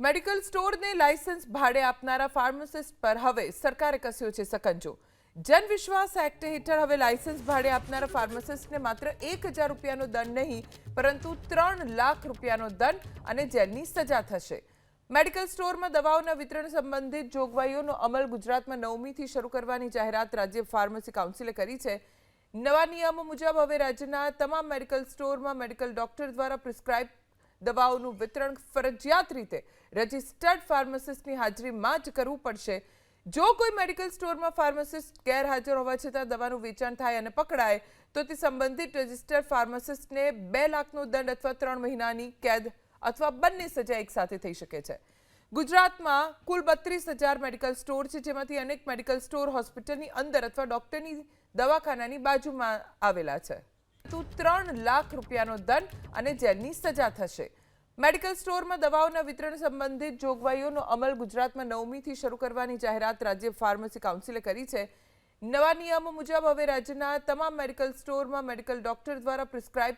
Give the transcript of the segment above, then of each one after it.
Medical સ્ટોરને licence ભાડે આપનારા pharmacist પર હવે સરકારે કસ્યો છે સકંજો. જનવિશ્વાસ એક્ટ હેઠળ હવે લાયસન્સ ભાડે આપનારા ફાર્માસિસ્ટને માત્ર એક હજાર રૂપિયાનો દંડ નહીં, પરંતુ ત્રણ લાખ રૂપિયાનો દંડ અને જેલની સજા થશે. મેડિકલ સ્ટોરમાં દવાઓના વિતરણ સંબંધિત જોગવાઈઓનો અમલ ગુજરાતમાં નવમીથી શરૂ કરવાની જાહેરાત રાજ્ય ફાર્મસી કાઉન્સિલે કરી છે. નવા નિયમો મુજબ હવે રાજ્યના તમામ મેડિકલ સ્ટોરમાં મેડિકલ ડોક્ટર દ્વારા પ્રિસ્ક્રાઇબ દવાઓનું વિતરણ ફરજિયાત રીતે રજિસ્ટર્ડ ફાર્માસિસ્ટની હાજરીમાં જ કરવું પડશે. જો કોઈ મેડિકલ સ્ટોરમાં ફાર્માસિસ્ટ ગેરહાજર હોવા છતાં દવાનું વેચાણ થાય અને પકડાય, તો તે સંબંધિત રજિસ્ટર્ડ ફાર્માસિસ્ટને બે લાખનો દંડ અથવા ત્રણ મહિનાની કેદ અથવા બંને સજા એકસાથે થઈ શકે છે. ગુજરાતમાં કુલ બત્રીસ હજાર મેડિકલ સ્ટોર છે, જેમાંથી અનેક મેડિકલ સ્ટોર હોસ્પિટલની અંદર અથવા ડૉક્ટરની દવાખાનાની બાજુમાં આવેલા છે. તો ત્રણ લાખ રૂપિયાનો દંડ અને જેલની સજા થશે. મેડિકલ સ્ટોરમાં દવાઓના વિતરણ સંબંધિત જોગવાઈઓનો અમલ ગુજરાતમાં નવમીથી શરૂ કરવાની જાહેરાત રાજ્ય ફાર્મસી કાઉન્સિલે કરી છે. નવા નિયમો મુજબ હવે રાજ્યના તમામ મેડિકલ સ્ટોરમાં મેડિકલ ડોક્ટર દ્વારા પ્રિસ્ક્રાઇબ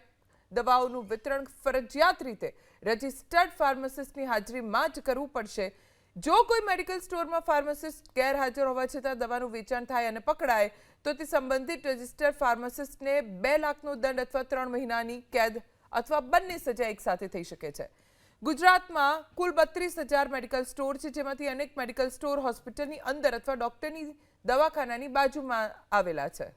દવાઓનું વિતરણ ફરજિયાત રીતે રજિસ્ટર્ડ ફાર્માસિસ્ટની હાજરીમાં જ કરવું પડશે. જો કોઈ મેડિકલ સ્ટોરમાં ફાર્માસિસ્ટ ગેરહાજર હોવા છતાં દવાનું વેચાણ થાય અને પકડાય, તો તે સંબંધિત રજિસ્ટર ફાર્માસિસ્ટને બે લાખનો દંડ અથવા ત્રણ મહિનાની કેદ અથવા બંને સજા એકસાથે થઈ શકે છે. ગુજરાતમાં કુલ બત્રીસ હજાર મેડિકલ સ્ટોર છે, જેમાંથી અનેક મેડિકલ સ્ટોર હોસ્પિટલની અંદર અથવા ડોક્ટરની દવાખાનાની બાજુમાં આવેલા છે.